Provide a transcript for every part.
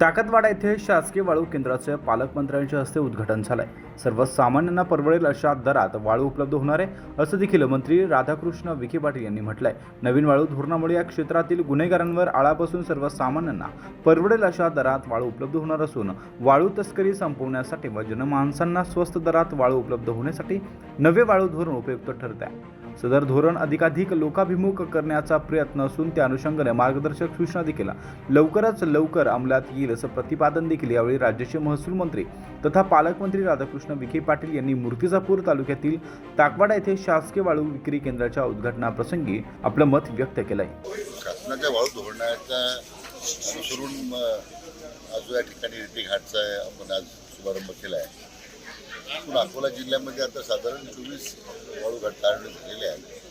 ताकदवाडा येथे शासकीय वाळू केंद्राचे पालकमंत्र्यांच्या हस्ते उद्घाटन झालंय. सर्वसामान्यांना परवडेल अशा दरात वाळू उपलब्ध होणार आहे असं देखील मंत्री राधाकृष्ण विखे पाटील यांनी म्हटलंय. नवीन वाळू धोरणामुळे या क्षेत्रातील गुन्हेगारांवर आळा बसून सर्वसामान्यांना परवडेल अशा दरात वाळू उपलब्ध होणार असून वाळू तस्करी संपवण्यासाठी व जनमानसांना स्वस्त दरात वाळू उपलब्ध होण्यासाठी नवे वाळू धोरण उपयुक्त ठरत आहे सदर धोरण अधिकाधिक लोकाभिमुख करण्याचा प्रयत्न असून त्या अनुषंगाने मार्गदर्शक सूचना देखील. लवकरच लवकर अंमलात येईल. असं प्रतिपादन देखील यावेळी राज्याचे महसूल मंत्री तथा पालकमंत्री राधाकृष्ण विखे पाटील यांनी मूर्तिजापूर तालुक्यातील ताकवाडा येथे शासकीय वाळू विक्री केंद्राच्या उद्घाटनाप्रसंगी आपलं मत व्यक्त केलंय. शासनाच्या वाळू धोरणाचा अनुसरून आज या ठिकाणी रेतीघाटचा आपण आज शुभारंभ केला आहे अकोला जिल्ह्यामध्ये आता साधारण चोवीस वाळू घाट काढणे झालेले आहेत.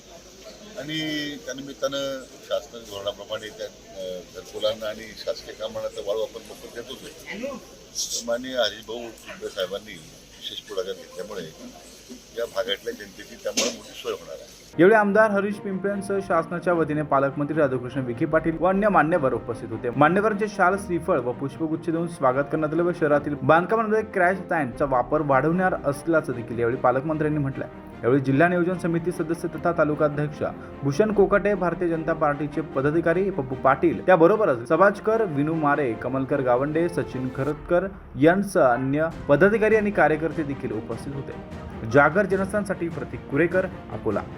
आणि त्यानिमित्तानं शासनाच्या धोरणाप्रमाणे त्या घरकुलांना आणि शासकीय कामांना तर वाळू आपण मोफत देतोच आहे. तर माननीय हरिभाऊ शिंदे साहेबांनी विशेष पुढाकार घेतल्यामुळे या भागातल्या जनतेची त्यामुळे मोठी सोय होणार आहे. यावेळी आमदार हरीश पिंपळ्यांसह शासनाच्या वतीने पालकमंत्री राधाकृष्ण विखे पाटील व अन्य मान्यवर उपस्थित होते. मान्यवरांचे शाल श्रीफळ व पुष्पगुच्छ देऊन स्वागत करण्यात आले व शहरातील बांधकामांमध्ये क्रॅश चा वापर वाढवणार असल्याचं देखील यावेळी पालकमंत्र्यांनी म्हटलं यावेळी जिल्हा नियोजन समिती सदस्य तथा तालुकाध्यक्ष भूषण कोकाटे भारतीय जनता पार्टीचे पदाधिकारी पप्पू पाटील. त्याबरोबरच सभाजकर विनू मारे कमलकर गावंडे सचिन खरतकर यांसह अन्य पदाधिकारी आणि कार्यकर्ते देखील उपस्थित होते. जागर जनस्थानसाठी प्रतीक कुरेकर अकोला.